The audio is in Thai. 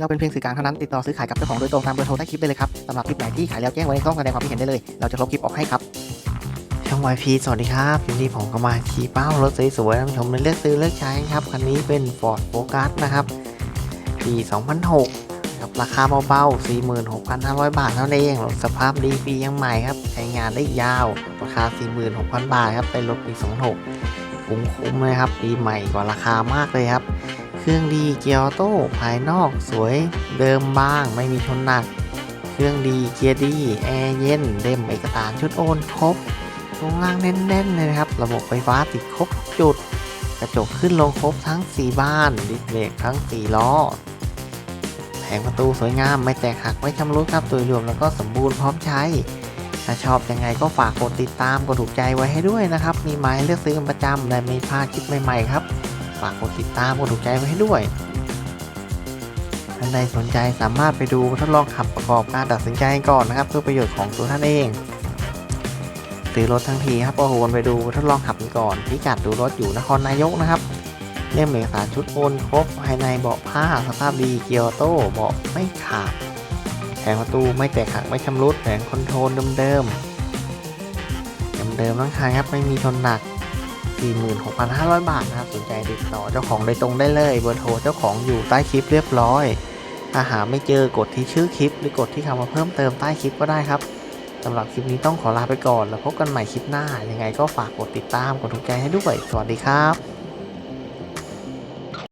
เราเป็นเพียงสื่อกลางเท่านั้นติดต่อซื้อขายกับเจ้าของโดยตรงตามเบอร์โทรใต้คลิปได้เลยครับสำหรับคลิปไหนที่ขายแล้วแจ้งไว้ในช่องแสดงความคิดเห็นได้เลย เราจะลบคลิปออกให้ครับช่องวายพีสวัสดีครับวันนี้ผมก็มาขี่เป้ารถสวยๆท่านผู้ชมเลือกซื้อเลือกใช้ครับคันนี้เป็น Ford Focus นะครับปี2006ครับราคาเบาๆ46,500 บาทเท่านั้นเองรถสภาพดีปียังใหม่ครับใช้งานได้ยาวราคา 46,000 บาทครับเป็นรถปี26คุ้มๆเลยครับปีใหม่กว่าราคามากเลยครับ เครื่องดีเกียร์ออโต้ภายนอกสวยเดิมบ้างไม่มีชนหนัก เครื่องดีเกียร์ดีแอร์เย็นเล่มเอกสารชุดโอนครบช่วงล่างแน่นๆเลยนะครับ ระบบไฟฟ้าติดครบจุด กระจกขึ้นลงครบทั้ง 4 บ้านดิสเบรกทั้ง 4 ล้อแผงประตูสวยงามไม่แตกหักไม่ชำรุดครับโดยรวมแล้วก็สมบูรณ์พร้อมใช้ ถ้าชอบยังไงก็ฝากกดติดตามกดถูกใจไว้ให้ด้วยนะครับ มีไม้เลือกซื้อประจำและม่พาคลิปใหม่ๆครับ ฝากกดติดตามกดถูกใจไว้ให้ด้วย ท่านใดสนใจสามารถไปดูทดลองขับประกอบการตัดสินใจก่อนนะครับ เพื่อประโยชน์ของตัวท่านเองซื้อรถทั้งทีครับก็วนไปดูทดลองขับกันก่อนพิกัดดูรถอยู่นครนายกนะครับเล่มเอกสารชุดโอนครบภายในเบาะผ้าสภาพดีเกียร์โต้เบาะไม่ขาดแผงประตูไม่แตกหักไม่ชำรุดแผงคอนโทรลเดิมๆเดิมๆทั้งคันครับไม่มีชนหนัก 46,500 บาทนะครับ สนใจติดต่อเจ้าของโดยตรงได้เลย เบอร์โทรเจ้าของอยู่ใต้คลิปเรียบร้อยถ้าหาไม่เจอกดที่ชื่อคลิป หรือกดที่คำว่าเพิ่มเติมใต้คลิปก็ได้ครับสำหรับคลิปนี้ต้องขอลาไปก่อน แล้วพบกันใหม่คลิปหน้า ยังไงก็ฝากกดติดตาม กดถูกใจให้ด้วย สวัสดีครับ